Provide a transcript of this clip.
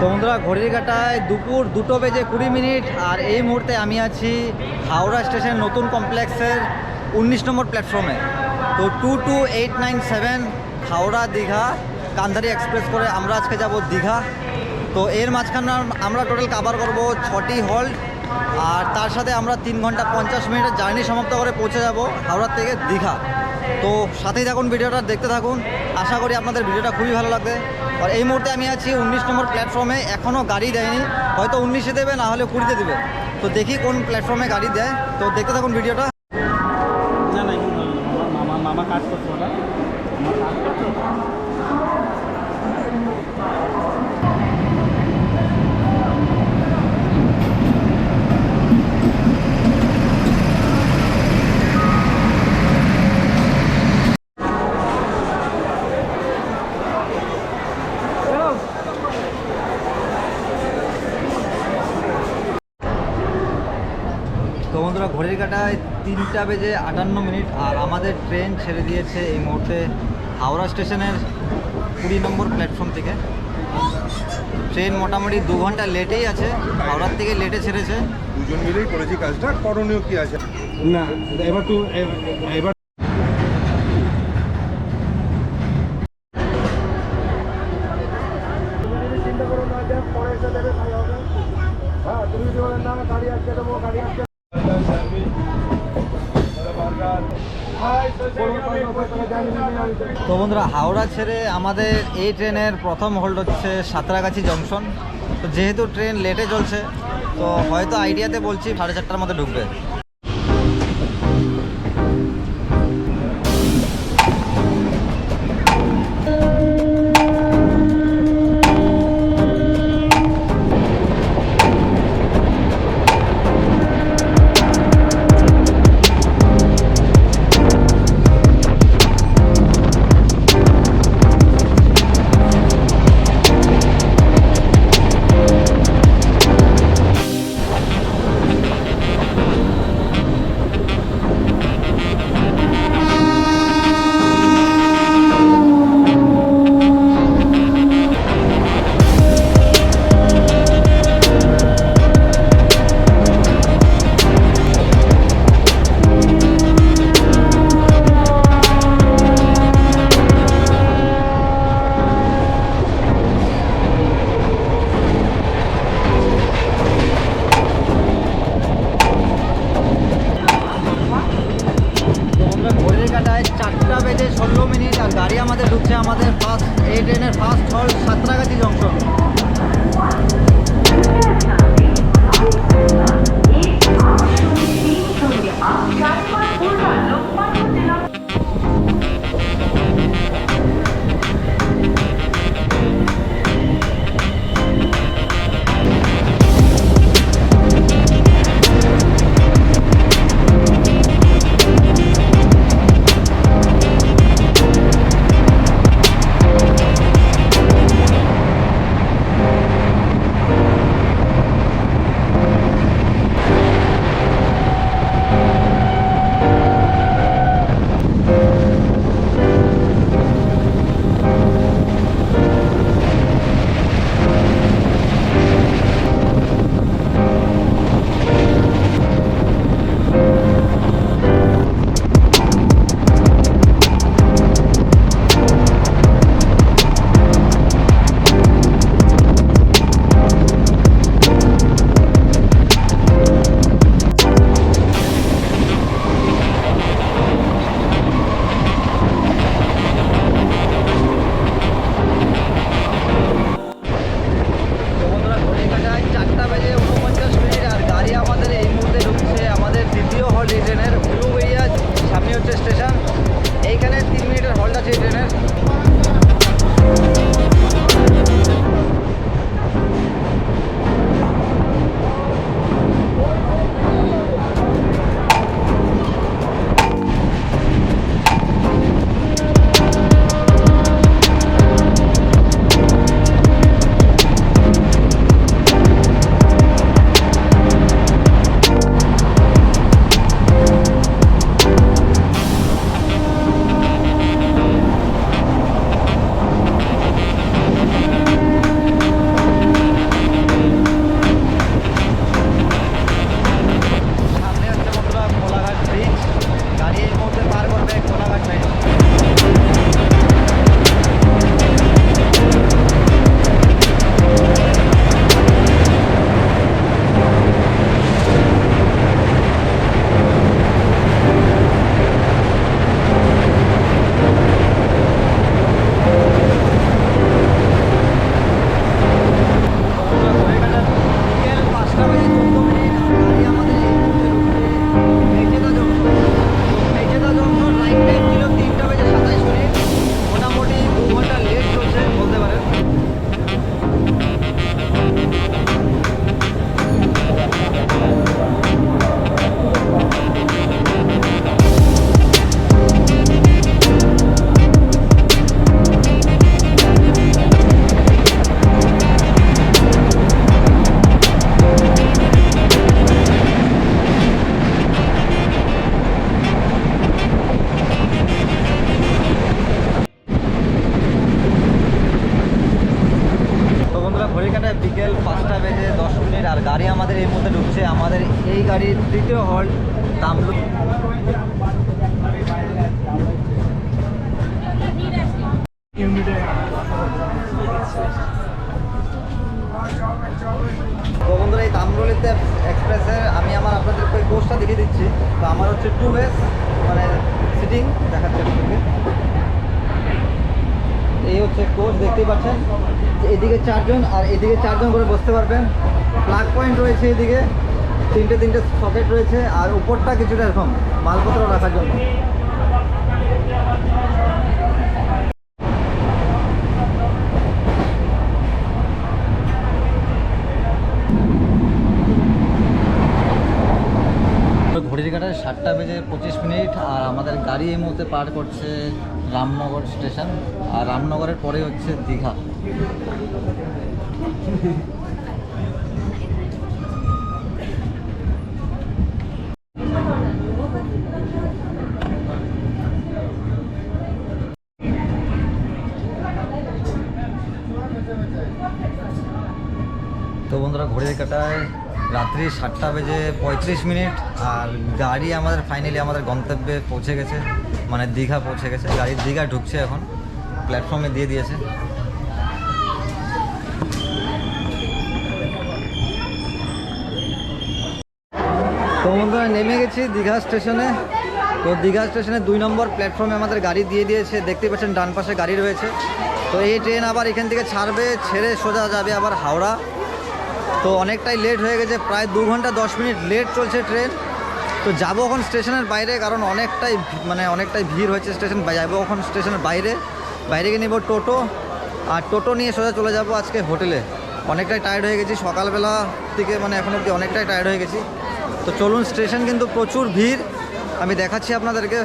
তো বন্ধুরা, ঘড়ির কাটায় দুপুর দুটো বেজে কুড়ি মিনিট, আর এই মুহূর্তে আমি আছি হাওড়া স্টেশন নতুন কমপ্লেক্সের উনিশ নম্বর প্ল্যাটফর্মে। তো two two eight nine seven Howrah Digha, Kandhari express করে আমরা আজকে যাব দীঘা। তো এর মাঝখানে আমরা টোটাল কাভার করব ছটি হল্ট আর তার সাথে আমরা তিন ঘণ্টা পঞ্চাশ মিনিটের জার্নি সমাপ্ত করে পৌঁছে যাব হাওড়া থেকে দীঘা। তো সাথেই থাকুন, ভিডিওটা দেখতে থাকুন। আশা করি আপনাদের ভিডিওটা খুবই ভালো লাগবে। আর এই মুহূর্তে আমি আছি উনিশ নম্বর প্ল্যাটফর্মে এখনও গাড়ি দেয়নি। হয়তো উনিশে দেবে, না হলে কুড়িতে দেবে। তো দেখি কোন প্ল্যাটফর্মে গাড়ি দেয়। তো দেখতে থাকুন ভিডিওটা না না এখানে ধরো না। আমার মামা মামা কাজ করছে ওটা আমার কাজ করছে ওটা। তো কাটায় তিনটা বেজে আটান্ন মিনিট আর আমাদের ট্রেন ছেড়ে দিয়েছে এই মুহূর্তে হাওড়া স্টেশনের কুড়ি নম্বর প্ল্যাটফর্ম থেকে। ট্রেন মোটামুটি দু ঘণ্টা লেটেই আছে হাওড়ার থেকে লেটে ছেড়েছে। দুজন মিলেই করেছি কাজটা করণীয় কি আছে? না এবার তো এবার তো বন্ধুরা, হাওড়া ছেড়ে আমাদের এই ট্রেনের প্রথম হোল্ড হচ্ছে সাঁতরাগাছি জংশন। তো যেহেতু ট্রেন লেটে চলছে, তো হয়তো আইডিয়াতে বলছি সাড়ে চারটার মধ্যে ঢুকবে। গাড়ির তৃতীয় হল্ট তামলুক বন্ধুরা, এই তামরুলিতে এক্সপ্রেসের আমি আমার আপনাদেরকে ওই কোর্সটা দেখিয়ে দিচ্ছি। তো আমার হচ্ছে টু বেস মানে সিটিং দেখাচ্ছে আপনাদেরকে। এই হচ্ছে কোচ দেখতেই পাচ্ছেন। এদিকে চারজন, আর এদিকে চারজন করে বসতে পারবেন। প্লাগ পয়েন্ট রয়েছে এদিকে। তিনটে তিনটে সকেট রয়েছে আর উপরটা কিছুটা এরকম মালপত্র রাখার জন্য। ঘড়ির সাতটা বেজে পঁচিশ মিনিট আর আমাদের গাড়ি এই মুহূর্তে পার করছে রামনগর স্টেশন। আর রামনগরের পরে হচ্ছে দীঘা। তো কাটায় রাত্রি সাতটা বেজে পঁয়ত্রিশ মিনিট আর গাড়ি আমাদের ফাইনালি আমাদের গন্তব্যে পৌঁছে গেছে মানে দীঘা পৌঁছে গেছে। গাড়ির দীঘা ঢুকছে এখন প্ল্যাটফর্মে দিয়ে দিয়েছে। তো বন্ধুরা, নেমে গেছি দীঘা স্টেশনে। তো দীঘা স্টেশনে দুই নম্বর প্ল্যাটফর্মে আমাদের গাড়ি দিয়ে দিয়েছে। দেখতে পাচ্ছেন ডান পাশে গাড়ি রয়েছে। তো এই ট্রেন আবার এখান থেকে ছাড়বে, ছেড়ে সোজা যাবে আবার হাওড়া। তো অনেকটাই লেট হয়ে গেছে, প্রায় দু ঘণ্টা দশ মিনিট লেট চলছে ট্রেন তো যাব এখন স্টেশনের বাইরে, কারণ অনেকটাই মানে অনেকটাই ভিড় হয়েছে স্টেশন যাব এখন স্টেশনের বাইরে। বাইরে গিয়ে নেব টোটো, আর টোটো নিয়ে সোজা চলে যাব আজকে হোটেলে। অনেকটাই টায়ার্ড হয়ে গেছি, সকালবেলা থেকে মানে এখন অবধি অনেকটাই টায়ার্ড হয়ে গেছি। তো চলুন, স্টেশন কিন্তু প্রচুর ভিড়। আমি দেখাচ্ছি আপনাদেরকে।